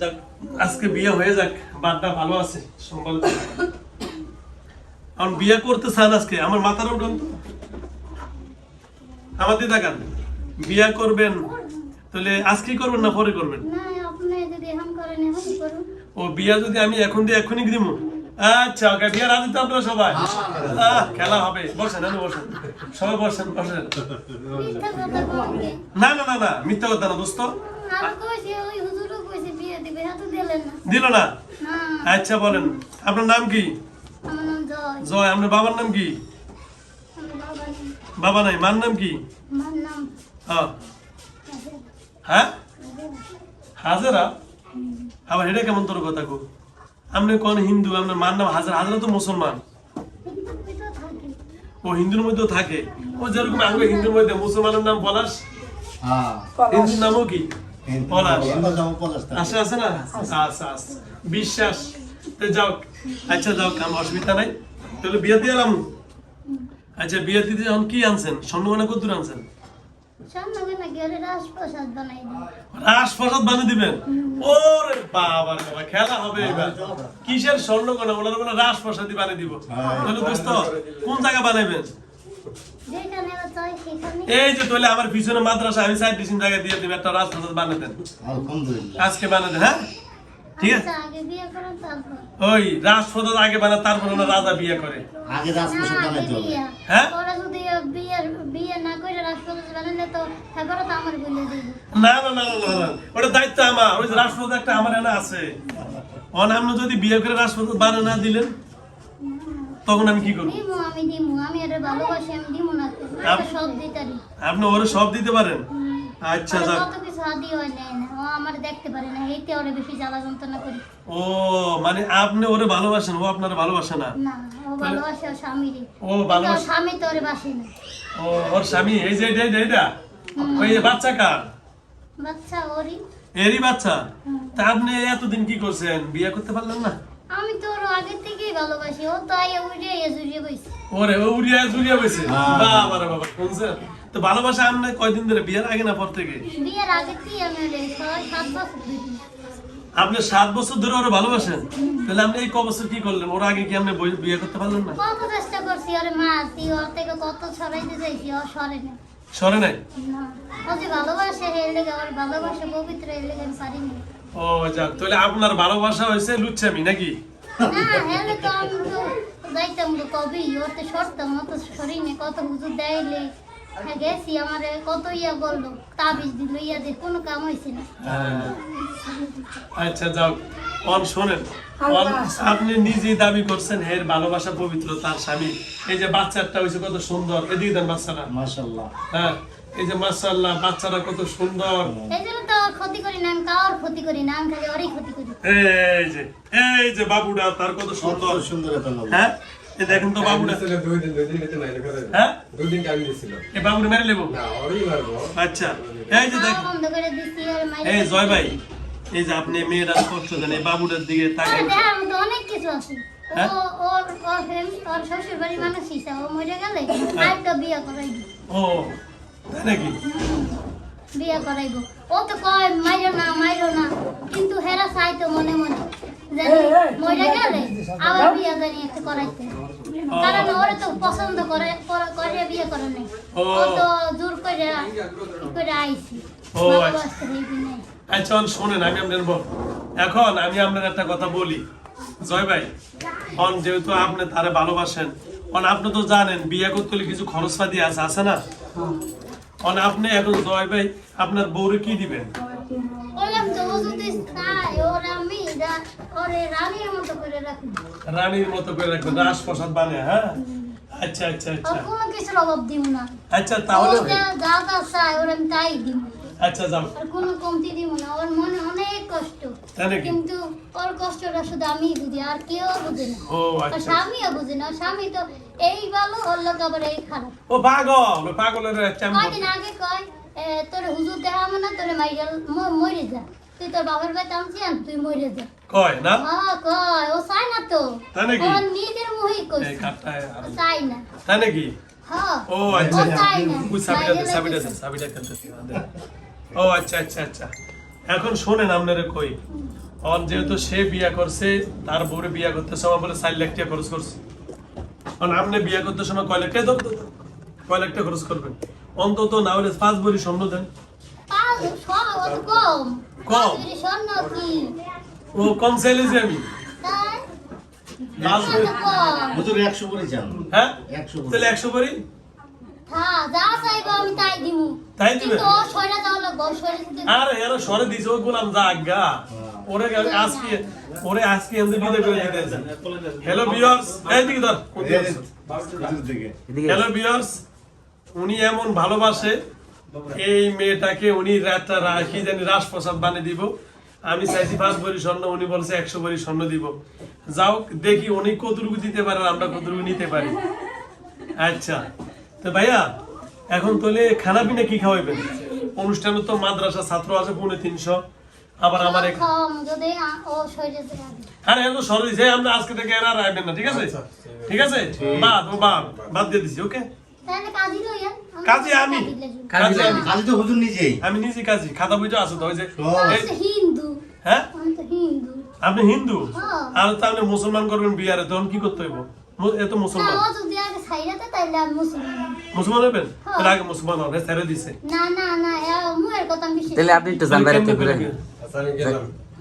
যাক আজকে বিয়ে হয়ে যাক বাদটা ভালো আছে সম্বল এখন বিয়ে করতে চান আজকে আমার মাথার উঠুন তো। আমার দিয়ে দেখান বিয়ে করবেন তাহলে আজকে করবেন না পরে করবেন? না আপনি যদি এখন করেন এখন করুন ও বিয়া যদি আমি এখন দিয়ে এখনই দিব। আচ্ছা ওকে বিয়া রাজি তো আপনারা সবাই? আহ, খেলা হবে। বসেন আমি বসেন। সবাই বসেন বসেন। মিথ্যা না না না না মিথ্যা কথা না দোস্ত। দিল না। আচ্ছা বলেন। আপনার নাম কি? জয়। জয় আপনার বাবার নাম কি? বাবা নাই। মার নাম কি? হ্যাঁ। হ্যাঁ? হাজারা? আবার এটা কেমন তোর কথা কো? আপনি কোন হিন্দু আপনার মার নাম হাজার? হাজারা তো মুসলমান। ও হিন্দুর মধ্যেও থাকে। ও যেরকম আগে হিন্দুর মধ্যে মুসলমানের নাম পলাশ। হ্যাঁ। হিন্দুর নামও কি? আচ্ছা আচ্ছা বিশ্বাস তো যাও আচ্ছা যাও কাম অসুবিধা নাই তাহলে বিয়ে দিয়ে এলাম আচ্ছা বিয়ে দিতে এখন কি আনছেন স্বর্ণমানা কত দূর আনছেন রাজপ্রসাদ বানাই দিন রাজপ্রসাদ বানিয়ে দিবেন ওরে বাবা বাবা খেলা হবে এবার কিসের স্বর্ণকোনা ওনার বলে রাজপ্রসাদই বানিয়ে দিব তাহলে দোস্ত কোন জায়গা বানাইবেন এই যে তাহলে আমার পিছনে মাদ্রাসা আমি সাইড ডিসিম জায়গা দিয়ে একটা রাজপ্রসাদ বানিয়ে দেন আজকে বানিয়ে দেন হ্যাঁ? ঠিক আছে? আগে বিয়ে করেন তারপর ওই রাজপ্রসাদ আগে বানায় তারপর ওনার রাজা বিয়ে করে। আগে না, রাজপ্রসাদ বানাইতে হবে। হ্যাঁ? ওরা যদি বিয়ে বিয়ে না করে রাজপ্রসাদ বানালে তো এবারও তো আমার বলে দিব। না না না না না, না ওটা দায়িত্ব আমার। ওই রাজপ্রসাদ একটা আমার এনে আছে। যদি বিয়ে করে রাজপ্রসাদ বানিয়ে না দিলেন তখন আমি কি করব? দিমু আমি দিমু আমি ভালোবাসি আমি দিমু না সব দিতারি আপনি ওরে সব দিতে পারেন? আচ্ছা যাক। কত কিছু হয় না ও আমার দেখতে পারে না ওরে বেশি জ্বালা যন্ত্রণা করি। ও মানে আপনি ওরে ভালোবাসেন ও আপনার ভালোবাসে না? না ও ভালোবাসে ওর স্বামীরে। ও ভালোবাসে স্বামী তো ওরে বাসে না। ও ওর স্বামী এই যে এটা এটা, এটা ওই যে বাচ্চা কার? বাচ্চা ওরই। এরই বাচ্চা? তা আপনি এতদিন কি করছেন? বিয়ে করতে পারলেন না? আমি তো ওর আগে থেকেই ভালোবাসি ও তো আইয়া উড়ে জুড়িয়ে বইছে। ওরে ও উড়িয়া জুড়িয়া বসে হ্যাঁ। বাবা রে বাবা শুনছেন তো ভালোবাসা আপনি কয়দিন ধরে? বিয়ের আগে না পর থেকে? বিয়ের আগে আমি ওরে বছর ধরে আপনি সাত বছর ধরে ওরা ভালোবাসেন? তাহলে আপনি এই ক বছর কি করলেন? ওর আগে কি আপনি বিয়ে করতে পারলেন না? কত চেষ্টা করছি ওরে মারছি ওর থেকে কত ছড়াইতে চাইছি ও সরে না সরে নাই? না। ও যে ভালোবাসে ওর ভালোবাসে পবিত্র লেগে পারিনি ও যাক তাহলে আপনার ভালোবাসা হয়েছে লুচ্ছামি নাকি? যাইতাম তো সরতাম সরিনি কত হুজুর দেয়লে হ্যাঁ, গেছি আমার কত ইয়া বলল তাবিজ দিল ইয়া দিয়ে কোনো কাম হয়েছে না। আচ্ছা যাও অন শোনেন আপনি নিজেই দাবি করছেন হের ভালোবাসা পবিত্র তার স্বামী। এই যে বাচ্চাটা হয়েছে কত সুন্দর এদিকে দেন বাচ্চাটা। মাশাআল্লাহ। হ্যাঁ। এই যে মাশাআল্লাহ বাচ্চাটা কত সুন্দর। এই জন্য তো ক্ষতি করি না আমি কারোর ক্ষতি করি না আমি খালি ওরই ক্ষতি করি। এই যে এই যে বাবুটা তার কত সুন্দর। সুন্দর লোক হ্যাঁ? দেখেন তো বাবুটা। ছিল দুই দিন দুই দিন নিতে নাই করে হ্যাঁ? দুই দিন টাইম দিছিল। এই বাবুটা মেরে নেব? না ওরই মারবো। আচ্ছা এই যে খাওয়া বন্ধ করে দিচ্ছি আর মাইরে এই জয় ভাই এই যে আপনি মেয়েরা কষ্ট এই বাবুটার দিকে তাকান অনেক কিছু আছে। হ্যাঁ? ওর ওর ওর শ্বশুর বাড়ির মানুষ হিসা মরে গেলে বিয়ে করাইব ও তাই নাকি? বিয়ে করাইব। ও তো কয় মাইরো না মাইরো না। কিন্তু হেরা চাই তো মনে মনে জানি মরে গেলে আবার বিয়ে জানি একটা করাইতে। কারণ ওরে তো পছন্দ করে করে- বিয়ে করে নাই। ও। তো জোর করে করে আইছি। ও, আচ্ছা। শোনেন আমি আপনার বল এখন আমি আপনার একটা কথা বলি। জয় ভাই অন যেহেতু আপনি তারে ভালোবাসেন অন আপনি তো জানেন বিয়ে করতে হলে কিছু খরচ পাতি আছে আছে না? অন আপনি এখন জয় ভাই আপনার বউরে কি দিবেন? রানীর মতো করে রাখবেন রাজপ্রসাদ বানিয়ে হ্যাঁ? আচ্ছা আচ্ছা আচ্ছা। কোনো কিছুর অভাব দিব না। আচ্ছা তাহলে যা ওর আমি তাই দিব। আচ্ছা যাও। আর কোনো কমতি দিব না ওর মনে অনেক কষ্ট। কিন্তু ওর কষ্টটা শুধু আমিই বুঝি আর কেউ বুঝে না। ও আচ্ছা। স্বামীও বুঝে না স্বামী তো এই ভালো ওর লোক আবার এই খারাপ। ও পাগল ও পাগলের কয়দিন আগে কয় তোর হুজুর দেখাবো না তোর মাইরাল ম- মরে যা। তুই তোর বাবার বাড়িতে আনছি আন তুই মরে যা। কয় না? হ্যাঁ কয় ও চায় না তো। তাই নাকি? ওর নিজের আর ও চায় না। তাই নাকি? হ্যাঁ ও আচ্ছা ও সাবিটা সাবিটা। সাবিটা ও আচ্ছা আচ্ছা আচ্ছা। এখন শোনেন আপনারে কই। অন যেহেতু সে বিয়া করছে তার বউরে বিয়া করতে সময় বলে চার লাখ টাকা খরচ করছে অন আপনি বিয়া করতে সময় কয় লাখ টাকা। কয় লাখ টাকা খরচ করবেন অন্তত না হলে পাঁচ ভরি স্বর্ণ দেন কম ও কম চাইলেছি আমি একশো হ্যাঁ। তাহলে একশো হ্যাঁ তাই দিব আরে এরা সরে দিছে গোলাম যা আজ্ঞা ওরে আজকে ওরে আজকে করে দিতেছে হ্যালো এই দিকে ধর। হ্যালো বিয়ার্স উনি এমন ভালোবাসে এই মেয়েটাকে উনি রাতটা জানি রাজপ্রসাদ বানিয়ে দিব। আমি চাইছি পাঁচ ভরি স্বর্ণ উনি বলছে একশো ভরি স্বর্ণ দিব। যাও দেখি উনি কতটুকু দিতে পারে আমরা কতটুকু নিতে পারি। আচ্ছা তো ভাইয়া এখন তাহলে খানা পিনা কি খাওয়াইবেন? অনুষ্ঠানে তো মাদ্রাসা ছাত্র আছে পৌনে তিনশো। আবার আমার যদি ও আরে এত আমরা আজকে থেকে এরা না ঠিক আছে? ঠিক আছে? বাদ ও বাদ বাদ দিয়ে দিছি ওকে? তাহলে কাজী আমি। কাজী আমি। কাজী তো হুজুর নিজেই। আমি নিজে কাজী খাতা বইটা আছে তো ওই যে হিন্দু। হ্যাঁ? হিন্দু। আপনি হিন্দু? হ্যাঁ। আর তো আপনি মুসলমান করবেন বিয়ারে তখন কি করতে হইব? মু- এ তো না মুসলমান। মুসলমান। মুসলমান হইবেন? হ্যাঁ। আগে মুসলমান হবে ছেড়ে দিছে। না না না তাহলে আপনি একটু আচ্ছা আমি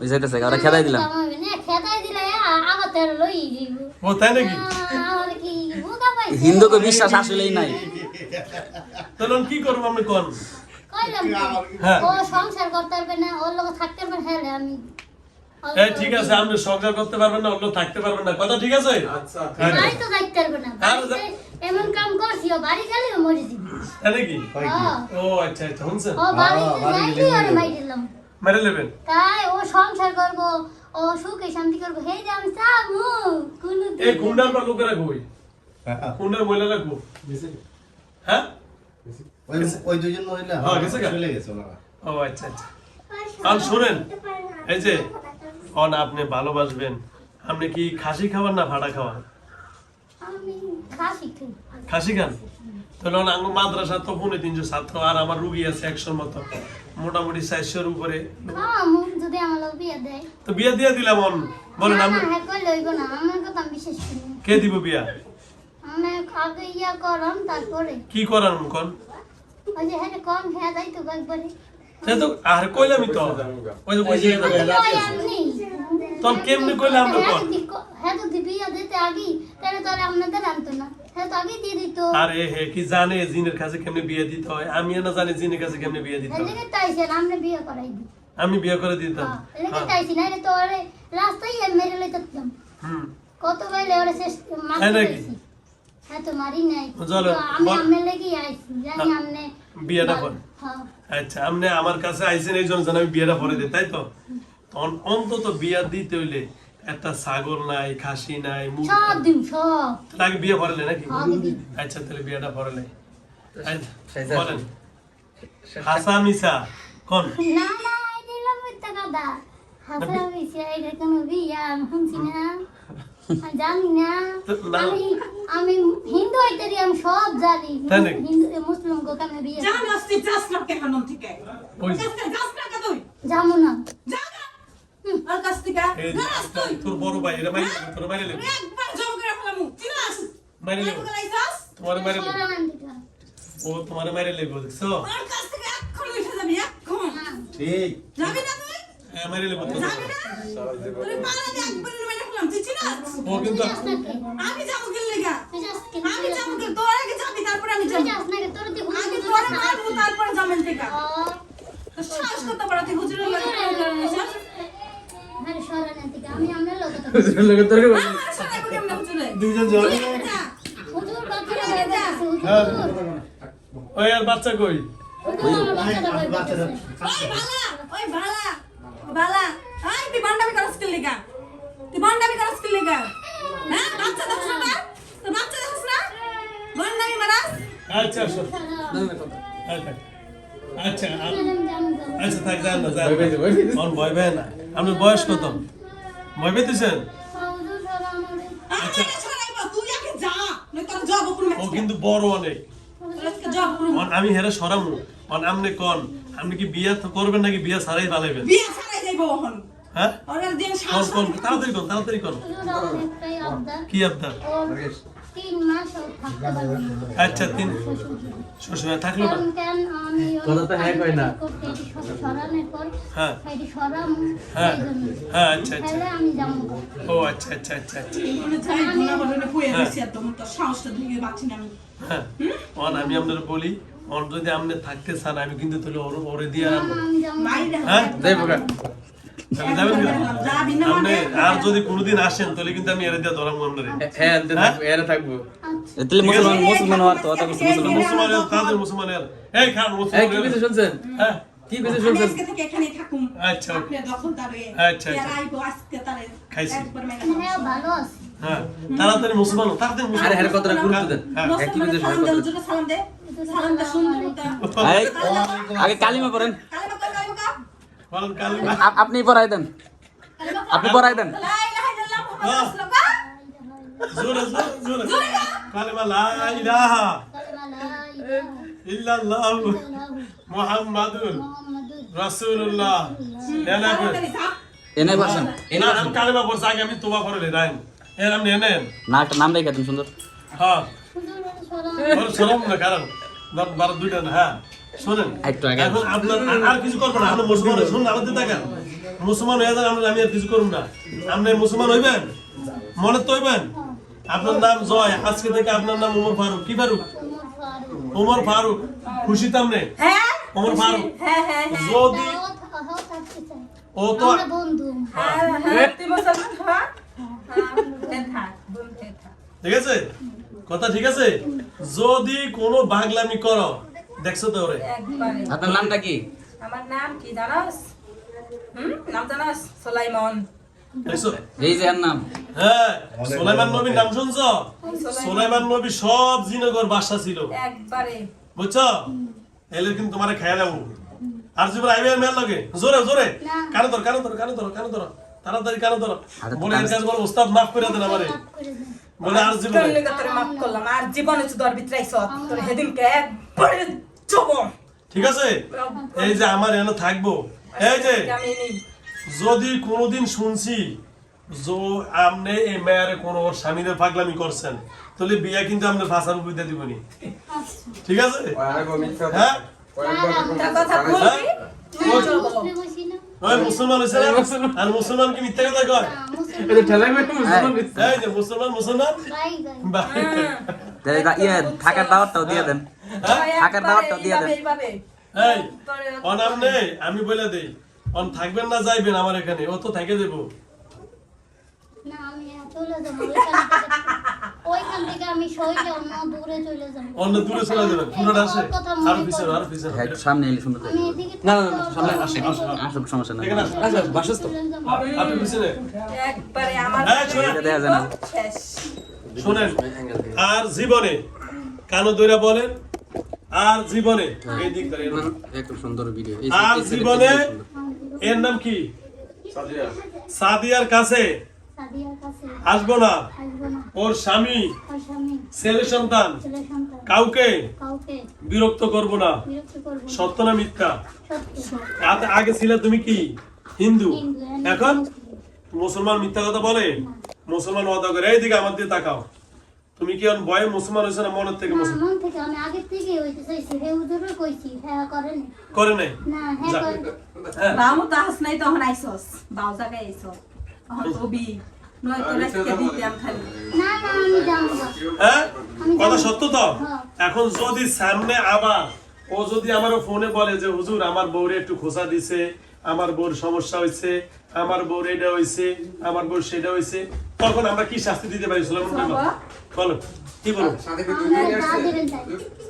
ওই যাইতেছে ওরা খেদাই দিলাম। ও তাই নাকি? আমার কি বোকা পাইছে হিন্দুকে বিশ্বাস আসলেই নাই। তাহলে কি করব কোন কইলাম তো, হ্যাঁ। ও সংসার করতে পারবে না ওর লোক থাকতে পারবে হ্যাঁ আমি এই ঠিক আছে আপনি সংসার করতে পারবেন না অন্য থাকতে পারবেন না। কথা ঠিক আছে? আচ্ছা হ্যাঁ। বাড়ি তো পারবে না। এমন কাম করছি ও বাড়ি গেলে মরে যাবে। তাই নাকি? হয় কি? হ্যাঁ। ও আচ্ছা আচ্ছা শুনছেন? ও হ্যাঁ, বাড়ি গেলে আর মরে মাই দিলাম। মেরে নেবেন। তাই ও সংসার করব ও সুখে শান্তি করব। হে আমি কোন এই পর লোকেরা কই? কুন্ডার মহিলারা কই? হ্যাঁ? ওই ওই দুজন মহিলা হ্যাঁ, গেছে চলে গেছে ওনারা। ও আচ্ছা আচ্ছা। আর শোনেন এই যে অন আপনি ভালোবাসবেন। আপনি কি খাসি খাবার না ভাড়া খাওয়ান? খাসি খান? তাহলে মাদ্রাসা তো পৌনে তিনশো ছাত্র আর আমার রুগী আছে একশোর মতো। মোটামুটি চারশোর উপরে। যদি আমার লোক বিয়ে দেয়। তো বিয়া দিয়ে দিলাম অন বলেন না হ্যাঁ কই লইব না আমার কথা আমি বিশ্বাস করি কে দিব বিয়া? আমি আগে ইয়া করম তারপরে। কি করার কোন? ওই যে হ্যাঁ কম হ্যাঁ যাই তো একবারে সে তো আর কইলামই তো। ওই যে ওই যে। তখন কেমনে কইলে আমরা কর হ্যাঁ যদি বিয়ে দিতে আগে। তাহলে তাহলে আপনাদের আনতো না। হ্যাঁ তো আরে হে কি জানে জিনের কাছে কেমনে বিয়ে দিতে হয়? আমি না জানি জিনের কাছে কেমনে বিয়ে দিতে হ্যাঁ। আমি বিয়ে করে দিতাম। হ্যাঁ হ্যাঁ। তো কত ওরে শেষ হ্যাঁ তো মারি নাই। আমি আমনে লেগে আইছি জানি আমনে বিয়েটা কর। হ্যাঁ। আচ্ছা আপনি আমার কাছে আইসেন এই জন্য আমি বিয়েটা পরে দিই তাই তো? তখন অন্তত বিয়া দিতে হইলে একটা ছাগল নাই খাসি নাই মুরগি সব দিন সব। তাহলে বিয়ে পড়ালে নাকি? আচ্ছা তাহলে বিয়েটা পড়ালে। আচ্ছা, বলেন। হাসা মিসা কোন? না না এই মিথ্যা কথা। হাসা মিশে এটা কোনো বিয়া আমি শুনছি না। জানি না। আমি আমি হিন্দু আমি সব জানি। হিন্দু মুসলিম গো কেন বিয়ে যা নাস্তি যাস না কেন থেকে। যাস না যাস তুই? যাব না। আর কাছ থেকে। তুই তোর বড় ভাই এটা লেবে, তোর মাইরে লেবে একবার জব করে ফেলামু চিনাস মাইরে লেবে তোমার মাইরে লেবে ও তোমার মাইরে লেবে দেখছ? আর কাছ থেকে এখন উঠে যাবি এখন ঠিক। যাবি না তুই? হ্যাঁ, মাইরে লেবে যাবি না? তুই পালা দিয়ে একবার মেরে ফেলাম চিনাস ও কিন্তু তুই যাস না কে? আমি যাব গেল লেগা তুই যাস কে? আমি যাব গেল তোর আগে যাবি তারপরে আমি তুই যাব যাস না কে? তোর দিয়ে হুজুর আমি হুজুর তোর না। মারবো তারপরে যাবেন থেকে ও, তো শ্বাস করতে পারো তুই হুজুরের লাগে আরে সরান দিটা। আমি আমরা লোক কথা আমার সাথে করে আমরা হুজুরে দুইজন জল যা হুজুর কথা বলতেছে, হুজুর। হ্যাঁ। ওই আর বাচ্চা কই হুজুর আমার বাচ্চাটা বাচ্চারা বলতেছে। ওই বালা ওই বালা বালা আই তুই বান্ডামি করছ কি লাগা তুই বান্ডামি করছ কি লাগা হ্যাঁ বাচ্চা দেখছ না? তোর বাচ্চা দেখছ না বান্ডামি মারাস আচ্ছা আসো। আচ্ছা আচ্ছা আ- ম্যাডাম জানো তো। আচ্ছা থাক যান না যান ভয় পায় না। আপনার বয়স কত? ভয় পেতেছেন ও কিন্তু বড় অনেক। আমি হেরে সরামু। মানে আপনি কন আপনি কি বিয়া তো করবেন নাকি বিয়া সারাই পালাইবেন? বিয়া সারাই যাইব এখন হ্যাঁ তাড়াতাড়ি কন তাড়াতাড়ি কন। কি আবদার? আচ্ছা তিন শ্বশুর থাকল না? কথা তো হ্যাঁ কয় না। হ্যাঁ। হ্যাঁ হ্যাঁ আচ্ছা আচ্ছা। তাহলে আমি যাব ও আচ্ছা আচ্ছা আচ্ছা আচ্ছা। মনে চাই গুণা বলে পুয়ে দিছি এত তো সাহসটা দিয়ে পাচ্ছি না আমি। হ্যাঁ। অন আমি আপনার বলি অন যদি আপনি থাকতে চান আমি কিন্তু তাহলে ওর দিয়ে মাইরা হ্যাঁ? মানে? আর যদি কোনোদিন আসেন তাহলে কিন্তু আমি এরে দিয়ে ধরাবো আপনারে। হ্যাঁ এতে থাকব এরা থাকব। আচ্ছা। তাহলে মুসলমান মুসলমান হওয়ার তো অত কিছু মুসলমান তাদের মুসলমানের এই খান এই কি কিছু শুনছেন? হ্যাঁ? কি কিছু শুনছেন? আজকে থেকে এখানেই থাকুম। আচ্ছা, আপনি দখল তারে আচ্ছা, আচ্ছা। আইবো আজকে তারে খাইছি। হ্যাঁ ভালো আছে। হ্যাঁ তাড়াতাড়ি মুসলমান আরে হ্যাঁ গুরুত্ব দেন। হ্যাঁ, হ্যাঁ, কি কিছু সালাম দে। সুন্দর আগে কালিমা পড়েন। কালেমা আপনি পড়াই দেন। আপনি পড়াই দেন। লা ইলাহা ইল্লাল্লাহ মুহাম্মাদুর রাসূলুল্লাহ জোরে জোরে জোরে। কালিমা লা ইলাহা কালেমা লা ইলাহা ইল্লাল্লাহু মুহাম্মাদুর মুহাম্মাদুর রাসূলুল্লাহ এনে এনে বসেন। না আমি কালিমা পড়ছি আগে আমি তোবা করে রাইন এর আপনি এনেন। না একটা নাম রেখে দিন সুন্দর। হ্যাঁ। হুজুরের সরাম না কারণ দুইটা হ্যাঁ। শোনেন এখন আপনার আর- কিছু করব না। আপনি মুসলমান শুনুন আমাদের দেখেন মুসলমান হয়ে যান আমি আর কিছু করুন না। আপনি মুসলমান হইবেন? মনে তো হইবেন? আপনার নাম জয় আজকে থেকে আপনার নাম ফারুক। কি ফারুক? ওমর ফারুক। খুশি তামনে হ্যাঁ ওমর ফারুক। হ্যাঁ হ্যাঁ যদি ও তো ঠিক আছে? কথা ঠিক আছে? যদি কোনো বাগলামি করো দেখছ তো ওরে? আপনার নামটা কি? আমার নাম কি জানাস? হুম? নাম জানাস? সোলাইমন। এই যে নাম। হ্যাঁ সোলাইমান নবীর নাম। শুনছো? সোলাইমান। নবী সব জিনগর বাসা ছিল। একবারে। বুঝছ? এলে কিন্তু তোমারে খেয়ে দেবো আর জীবন আইবে মেল লাগে? জোরে জোরে। না। কানে ধরো কানে ধরো কানে ধরো কানে ধরো। তাড়াতাড়ি কানে ধরো। বলে এর কাছে বলো উস্তাদ মাফ করে দেন আমারে। বলে আর জীবনে তোর মাফ করলাম। আর জীবনে তো দর তোর একবারে চব ঠিক আছে? এই যে আমার এনে থাকব। এই যে যদি কোনোদিন শুনছি যে আপনি এই মেয়ারে কোনো পাগলামি করছেন তাহলে বিয়া কিন্তু আপনার বুঝতে দিবনি। ঠিক আছে? মিথ্যা হ্যাঁ? ওই মুসলমান হয়েছে আর মুসলমান কি মিথ্যা কথা কয়? মুসলমান মুসলমান দাওয়াতটাও দিয়ে দেন। হ্যাঁ? থাকার দাওয়াতটাও দিয়ে দেন। এই অনাম নেই আমি বলে দেই। অন থাকবেন না যাইবেন আমার এখানে। ও তো থেকে। দেবো অন্য দূরে চলে দূরে যাবেন। আসে আর পিছনে আর পিছনে। হ্যাঁ, সামনে এলে সুন্দর না, না, না, সামনে হবে, আসুক সমস্যা নাই। আচ্ছা বাসস তো আপনি পিছনে। একবারে আমার হ্যাঁ, শোনেন। এটা দেখা যায় না। শেষ। আর জীবনে কানো দইরা বলেন আর জীবনে। এই দিক ধরে এরকম। সুন্দর ভিডিও আর জীবনে এর নাম কি? সাদিয়ার কাছে। সাদিয়ার কাছে। আসব না। ওর স্বামী। ছেলে সন্তান। কাউকে কাউকে। বিরক্ত করব না। সত্য না মিথ্যা? সত্যি। আগে ছিলে তুমি কি? হিন্দু? হিন্দু, এখন? মুসলমান মিথ্যা কথা বলে? মুসলমান ওয়াদা করে। এইদিকে আমার দিয়ে তাকাও। তুমি কি এখন ভয়ে মুসলমান হয়েছে না মনের থেকে মুসলমান? মন থেকে আমি আগের থেকে হইতে চাইছি হে হুজুরও কইছি হ্যাঁ করেন। করে নাই? না হ্যাঁ যাক। করেন। হ্যাঁ। বামু তো হাস নাই তখন আইসস বাউ জায়গায় আইসস। তখন ছবি নয় তো আজকে দিতাম খালি। না না আমি যাব হ্যাঁ? কথা সত্য তো? হ্যাঁ। এখন যদি সামনে আবার ও যদি আমার ফোনে বলে যে হুজুর আমার বউরে একটু খোসা দিছে আমার বউর সমস্যা হয়েছে আমার বউর এটা হয়েছে আমার বউর সেটা হয়েছে তখন আমরা কি শাস্তি দিতে পারি সুলাইমান ভাই? বলো কি বলো? তাই।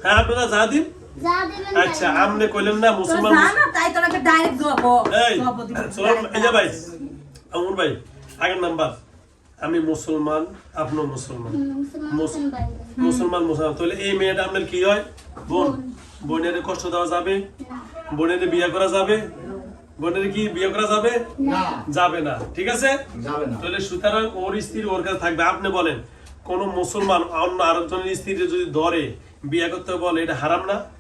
হ্যাঁ আপনারা যা দিন। আচ্ছা আমনে কইলেন না মুসলমান না না তাই তোর ডাইরেক্ট জব এই জব এই যে ভাই আমুর ভাই আগের নাম্বার। আমি মুসলমান আপনিও মুসলমান। মুসলমান। মুসলমান মুসলমান তাহলে এই মেয়েটা আপনার কি হয়? বোন। বোনের কষ্ট দেওয়া যাবে। বোনের বিয়ে করা যাবে। বোনের কি বিয়ে করা যাবে? না। যাবে না। ঠিক আছে? যাবে না। তাহলে সুতরাং ওর স্ত্রী ওর কাছে থাকবে। আপনি বলেন কোন মুসলমান অন্য আরেকজনের স্ত্রী যদি ধরে বিয়ে করতে বলে এটা হারাম না?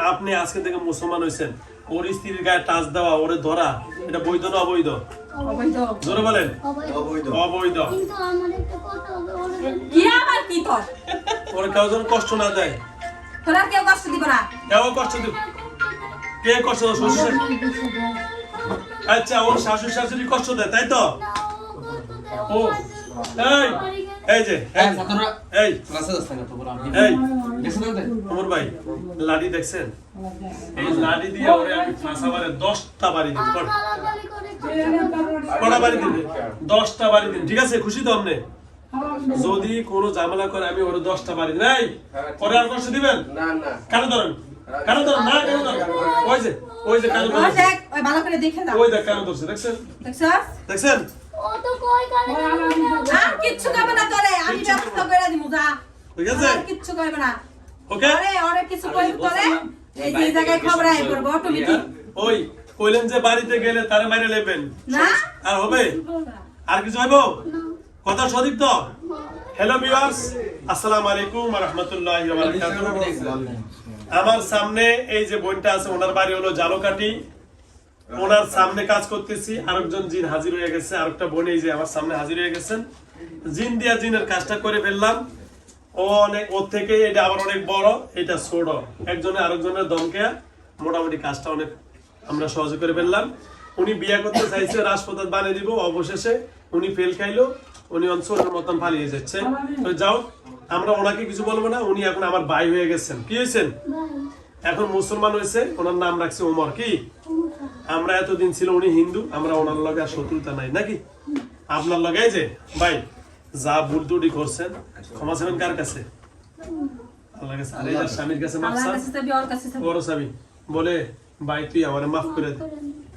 আপনি আজকে থেকে মুসলমান হয়েছেন। ওর স্ত্রীর গায়ে টাচ দেওয়া ওরে ধরা এটা বৈধ না অবৈধ? অবৈধ। জোরে বলেন। অবৈধ। অবৈধ। ওরা যদি- কি আবার কি তোর ওরে কেউ যেন কষ্ট না দেয়। কেউ কষ্ট দিব না। কেউ কষ্ট দিব কে কষ্ট দেয়? শ্বশুর শাশুড়ি? আচ্ছা ওর শাশুড়ি শাশুড়ি কষ্ট দেয় তাই তো? ও এই এই যে হ্যাঁ এই, ছাত্ররা এই ক্লাসে যাচ্ছে না তো বড় আমি? এই গেছো না অমর ভাই লাঠি দেখছেন? এই লাঠি দিয়ে ওরে আমি ফাঁসাবারে দশটা বাড়ি দিন কটা বাড়ি দিন দশটা বাড়ি দিন ঠিক আছে? খুশি তো আপনি? যদি কোনো ঝামেলা করে আমি ওরে দশটা বাড়ি দিন এই পরে আর কষ্ট দিবেন? না না। কেন ধরেন। কেন না কেন ওই যে ওই যে কেন ওই ভালো করে দেখে দাও। ওই দেখ কেন ধরছে দেখছেন? দেখছস দেখছেন? ও তো কই আর কিচ্ছু করবে না তোরে আমি ব্যবস্থা করে দিমু যা। ঠিক আছে? আর কিচ্ছু করবে না। ওকে? আরে ওরে কিছু কইব তোরে? এই যে জায়গায় খবর আই করব অটোমেটিক ওই কইলেন যে বাড়িতে গেলে তারে মাইরে নেবেন। না? আর হবে? আর কিছু হইব? কথা সঠিক তো? হ্যালো ভিউয়ার্স আসসালামু আলাইকুম ওয়া রাহমাতুল্লাহি ওয়া বারাকাতুহু। আমার সামনে এই যে বোনটা আছে, ওনার বাড়ি হলো জালকাটি ওনার সামনে কাজ করতেছি, আরেকজন জিন হাজির হয়ে গেছে, আরেকটা বোন এই যে আমার সামনে হাজির হয়ে গেছেন। জিন দিয়া জিনের কাজটা করে ফেললাম। ও অনেক, ওর থেকে এটা আবার অনেক বড়, এটা ছোট। একজনে আরেকজনের দমকে মোটামুটি কাজটা অনেক আমরা সহজে করে ফেললাম। উনি বিয়ে করতে চাইছে রাজপথ বানিয়ে দিব, অবশেষে উনি ফেল খাইলো। উনি অঞ্চলের মতন পালিয়ে যাচ্ছে। তো যাও আমরা ওনাকে কিছু বলব না উনি এখন আমার ভাই হয়ে গেছেন। কি হয়েছেন? এখন মুসলমান হয়েছে ওনার নাম রাখছে ওমর কি? আমরা এতদিন ছিল উনি হিন্দু আমরা ওনার লগে আর শত্রুতা নাই নাকি? আপনার লগে যে ভাই যা ভুল ত্রুটি করছেন ক্ষমা চাবেন কার কাছে? আল্লাহর কাছে আরে স্বামীর কাছে মাফ চান। বড় স্বামী। বলে ভাই তুই আমারে মাফ করে দে।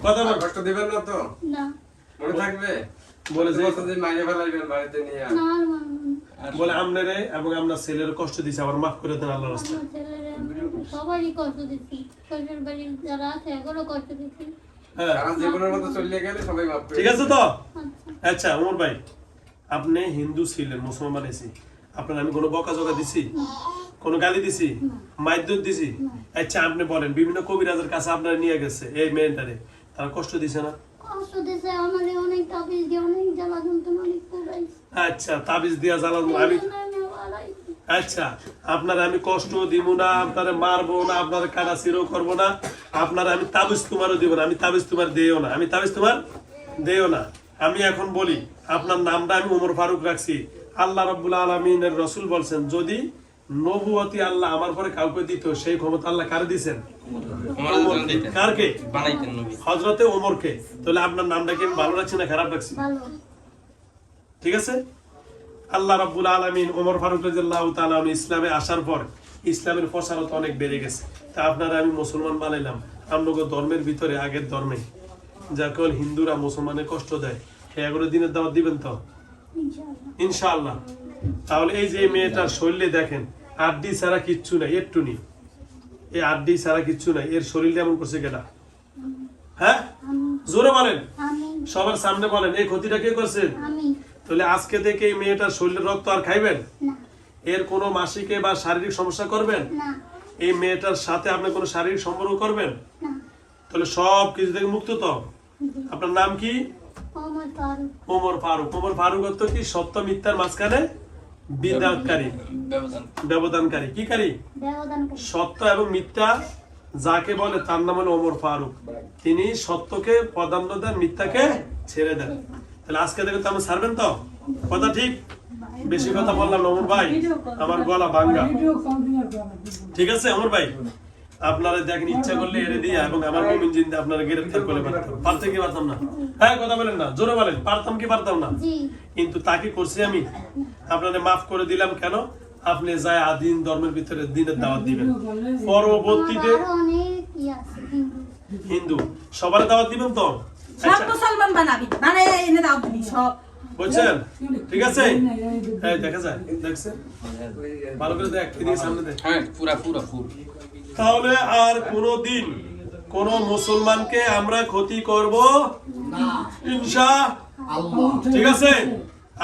কথা বল। কষ্ট দিবেন না তো? না। মনে থাকবে? বলে যে মাইনে ফেলাইবেন বাড়িতে নিয়ে? না না। বলে আমনেরে এবং আমরা ছেলের কষ্ট দিছি আবার মাফ করে দেন আল্লাহর রাস্তায়। সবারই কষ্ট দিচ্ছি শ্বশুর বাড়ির যারা আছে এগুলো কষ্ট দিচ্ছি হ্যাঁ। সারা জীবনের মতো চলিয়ে গেলে সবাই মাফ করে ঠিক আছে তো? আচ্ছা। আচ্ছা ওমর ভাই আপনি হিন্দু ছিলেন মুসলমান এসি আপনার আমি কোনো বকা জকা দিছি কোনো গালি দিছি? মাইদ্যুত দিছি? আচ্ছা আপনি বলেন বিভিন্ন কবিরাজের কাছে আপনারা নিয়ে গেছে এই মেয়েটারে। তারা কষ্ট দিছে না? কষ্ট দিছে আমার অনেক তাবিজ দিয়ে অনেক জ্বালা যন্ত্রণা অনেক পুরাইছে। আচ্ছা তাবিজ দিয়া জ্বালানো আমি আচ্ছা আপনার আমি কষ্ট দিব না আপনারে মারবো না আপনার কাটা সিরো করব না আপনার আমি তাবিজ তোমারও দিব না আমি তাবিজ তোমার দেও না আমি তাবিজ তোমার দেও না। আমি এখন বলি আপনার নামটা আমি ওমর ফারুক রাখছি। আল্লাহ রব্বুল আলমিনের রসুল বলছেন যদি নবুয়তি আল্লাহ আমার পরে কাউকে দিত সেই ক্ষমতা আল্লাহ কারে দিছেন? কারকে? হজরতে ওমরকে। তাহলে আপনার নামটা কি? ভালো রাখছি না? খারাপ ভালো। ঠিক আছে? আল্লাহ রাব্বুল আলামিন ওমর ফারুক রাদিয়াল্লাহু তাআলা ইসলামে আসার পর ইসলামের প্রসারতা অনেক বেড়ে গেছে। তা আপনারা আমি মুসলমান বানাইলাম। আমনগো ধর্মের ভিতরে আগের ধর্মে। যা কেবল হিন্দুরা মুসলমানের কষ্ট দেয়। সে এগুলো দিনের দাওয়াত দিবেন তো? ইনশাআল্লাহ। ইনশাআল্লাহ। তাহলে এই যে মেয়েটার শরীরে দেখেন আড্ডি ছাড়া কিচ্ছু নাই একটু নি। এই আড্ডি ছাড়া কিচ্ছু নাই এর শরীরটা এমন করছে কেটা? হ্যাঁ? জোরে বলেন। সবার সামনে বলেন এই ক্ষতিটা কে করছে? তাহলে আজকে থেকে এই মেয়েটার শরীরের রক্ত আর খাইবেন? এর কোনো মাসিকে বা শারীরিক সমস্যা করবেন? এই মেয়েটার সাথে আপনি কোনো শারীরিক সম্পর্ক করবেন? তাহলে সব কিছু থেকে মুক্ত তো? আপনার নাম কি? ওমর ফারুক। ওমর ফারুক অর্থ কি? সত্য মিথ্যার মাঝখানে বিদ্যাকারী ব্যবধানকারী। কি কারী? সত্য এবং মিথ্যা যাকে বলে তার নাম হলো ওমর ফারুক। তিনি সত্যকে প্রাধান্য দেন মিথ্যাকে ছেড়ে দেন। তাহলে আজকে থেকে তো আমার ছাড়বেন তো? কথা ঠিক? বেশি কথা বললাম অমর ভাই। আমার গলা ভাঙ্গা। ঠিক আছে অমর ভাই? আপনারা দেখেন ইচ্ছা করলে এড়ে দিয়া এবং আমার মুমিন জিন্দা আপনারা গ্রেফতার করলে পারতাম পারতে কি পারতাম না? হ্যাঁ কথা বলেন না জোরে বলেন পারতাম কি পারতাম না? জি। কিন্তু তাকে করছি আমি। আপনাদের মাফ করে দিলাম কেন? আপনি যায় আদিন ধর্মের ভিতরে দিনের দাওয়াত দিবেন। পরবর্তীতে অনেক ই আছে হিন্দু। হিন্দু সবার দাওয়াত দিবেন তো? সব আচ্ছা। মুসলমান বানাবি মানে এনে দাও দিবি সব। বুঝছেন? ঠিক আছে? দেখা যায় দেখছেন? ভালো করে দেখ সামনে দেখ। হ্যাঁ পুরা পুরা ফুল তাহলে আর কোনদিন কোন মুসলমানকে আমরা ক্ষতি করব ইনশা ঠিক আছে?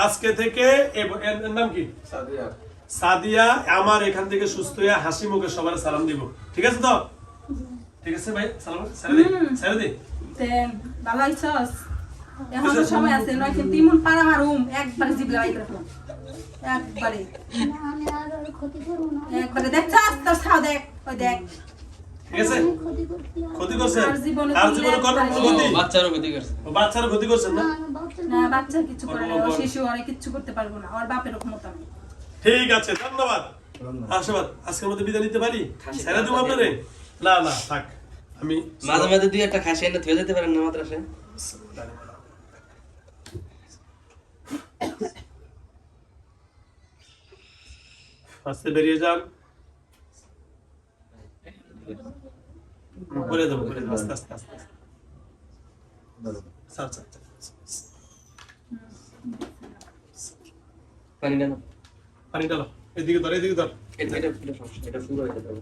আজকে থেকে নাম কি? সাদিয়া। সাদিয়া আমার এখান থেকে সুস্থ হয়ে হাসি মুখে সবার সালাম দিব। ঠিক আছে তো? ঠিক আছে ভাই? সালাম দে। ছেড়ে দে। ভালো আইছস? এখন তো সময় আছে নয় কিন্তু ইমন পারা মারুম একবারে জিবলা বাইক রাখলাম একবারে। না, আমি আর ওর ক্ষতি করব না। একবারে দেখছস তোর দেখ ওই দেখ। ঠিক আছে? ক্ষতি করতে আর- ক্ষতি করছেন আর জীবনে করবেন ক্ষতি? বাচ্চারও গতি করছে। ও বাচ্চারও ক্ষতি করছেন না? না, বাচ্চা কিছু করে না শিশু অনেক কিছু করতে পারব না ওর বাপের ক্ষমতা নেই। ঠিক আছে ধন্যবাদ। আশীর্বাদ। আজকের মধ্যে বিদায় নিতে পারি? ছেড়ে দেবো আপনারে? না না থাক। আমি মাঝে মাঝে দুই একটা খাসি এনে ধুয়ে যেতে পারেন না মাদ্রাসায়? আস্তে বেরিয়ে যান। করে দেবো করে দেবো আস্তে আস্তে আস্তে আচ্ছা আচ্ছা পানি ডালো পানি ডালো এদিকে ধর এদিকে ধর। এটা এটা এটা সমস্যা হয়ে যাবে।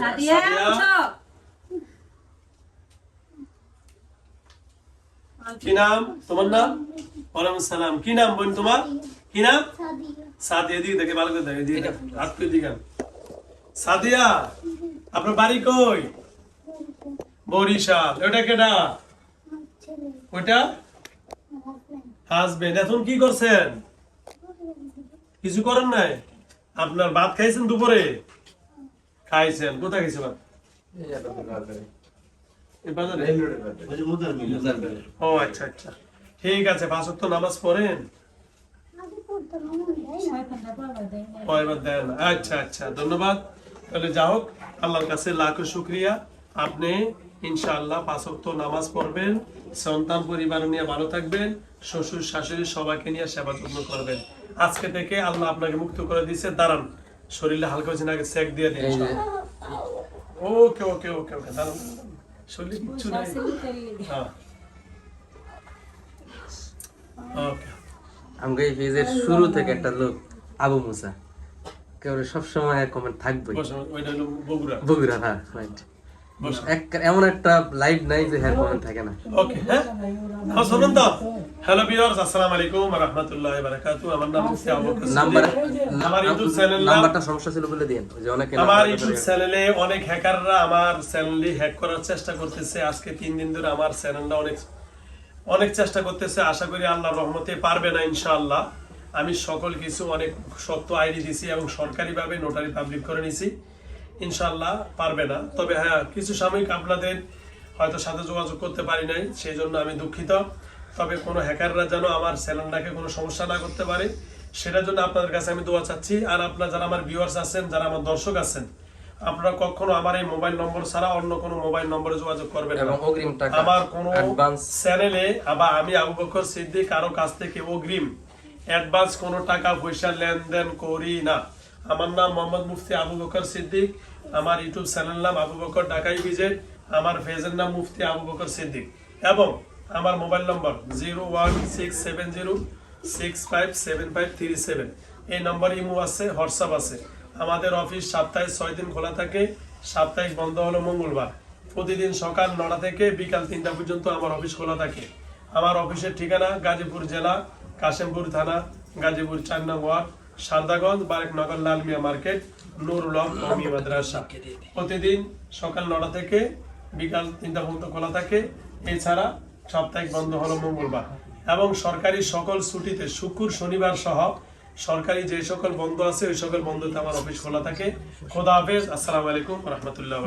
সাদিয়া সাদিয়া। কি নাম? তোমার নাম? ওয়ালাইকুম সালাম কি নাম বোন তোমার? কি নাম? সাদিয়া। দেখে ভালো করে দেখে হাত করে দিকে। সাদিয়া আপনার বাড়ি কই? বরিশাল। ওটা কেডা? Husband husband. এখন কি করছেন? কিছু করেন নাই? আপনার ভাত খাইছেন দুপুরে? খাইছেন। কোথায় খাইছে ভাত? এই বাজারে? ও আচ্ছা আচ্ছা। ঠিক আছে পাঁচ ওয়াক্ত নামাজ পড়েন? আচ্ছা আচ্ছা ধন্যবাদ। তাহলে যা হোক আল্লাহর কাছে লাখো শুক্রিয়া। আপনি ইনশাআল্লাহ পাঁচ ওয়াক্ত নামাজ পড়বেন। সন্তান পরিবার নিয়ে ভালো থাকবেন। শ্বশুর শাশুড়ি সবাইকে নিয়ে সেবা যত্ন করবেন। আজকে থেকে আল্লাহ আপনাকে মুক্ত করে দিয়েছে। দাঁড়ান শরীরে হালকা হচ্ছে আগে সেক দিয়ে দিন ওকে ওকে ওকে ওকে দাঁড়ান। শরীরে কিচ্ছু নাই হ্যাঁ আমাকে এই পেজের শুরু থেকে একটা লোক আবু মুসা কেউ সবসময় কমেন্ট থাকবে বগুড়া। বগুড়া হ্যাঁ রাইট এমন একটা লাইভ নাই যে হ্যাঁ কমেন্ট থাকে না। ওকে হ্যাঁ? শুনুন তো হ্যালো ভিউয়ার্স আসসালামু আলাইকুম ওয়া রাহমাতুল্লাহি ওয়া বারাকাতুহু আমার নাম মুফতি আবু নাম্বার আমার ইউটিউব চ্যানেল নাম্বারটা সমস্যা ছিল বলে দিন যে অনেকে আমার ইউটিউব চ্যানেলে অনেক হ্যাকাররা আমার চ্যানেলটি হ্যাক করার চেষ্টা করতেছে। আজকে তিন দিন ধরে আমার চ্যানেলটা অনেক অনেক চেষ্টা করতেছে। আশা করি আল্লাহর রহমতে পারবে না ইনশাআল্লাহ। আমি সকল কিছু অনেক সত্য আইডি দিছি এবং সরকারিভাবে নোটারি পাবলিক করে নিছি। ইনশাআল্লাহ পারবে না। তবে হ্যাঁ কিছু সাময়িক আপনাদের হয়তো সাথে যোগাযোগ করতে পারি নাই সেই জন্য আমি দুঃখিত। তবে কোনো হ্যাকাররা যেন আমার চ্যানেলটাকে কোনো সমস্যা না করতে পারে সেটার জন্য আপনাদের কাছে আমি দোয়া চাচ্ছি। আর আপনারা যারা আমার ভিউয়ার্স আছেন যারা আমার দর্শক আছেন আপনারা কখনো আমার এই মোবাইল নম্বর ছাড়া অন্য কোনো মোবাইল নম্বরে যোগাযোগ করবেন না। এবং অগ্রিম টাকা আমার কোনো চ্যানেলে আবার আমি আবু বকর সিদ্দিক কারও কাছ থেকে অগ্রিম অ্যাডভান্স কোনো টাকা পয়সা লেনদেন করি না। আমার নাম মোহাম্মদ মুফতি আবু বকর সিদ্দিক। আমার ইউটিউব চ্যানেল নাম আবু বকর ঢাকাই ভিজেট আমার ফেজের নাম মুফতি আবু বকর সিদ্দিক। এবং আমার mobile number zero one six seven zero, six five seven five three seven. এই নম্বর ইমো আছে, হোয়াটসঅ্যাপ আছে। আমাদের অফিস সপ্তাহে ছয় দিন খোলা থাকে। সাপ্তাহিক বন্ধ হলো মঙ্গলবার। প্রতিদিন সকাল নটা থেকে বিকাল তিনটা পর্যন্ত আমার অফিস খোলা থাকে। আমার অফিসের ঠিকানা গাজীপুর জেলা, কাশিমপুর থানা, গাজীপুর চার নং ওয়ার্ড। সারদাগঞ্জ বারেকনগর, লালমিয়া মার্কেট নুরুল মাদ্রাসা। প্রতিদিন সকাল নটা থেকে বিকাল তিনটা পর্যন্ত খোলা থাকে। এছাড়া সাপ্তাহিক বন্ধ হলো মঙ্গলবার। এবং সরকারি সকল ছুটিতে শুক্র, শনিবার সহ সরকারি যে সকল বন্ধ আছে, ওই সকল বন্ধতে আমার অফিস খোলা থাকে। খোদা হাফেজ, আসসালামু আলাইকুম রহমতুল্লাহ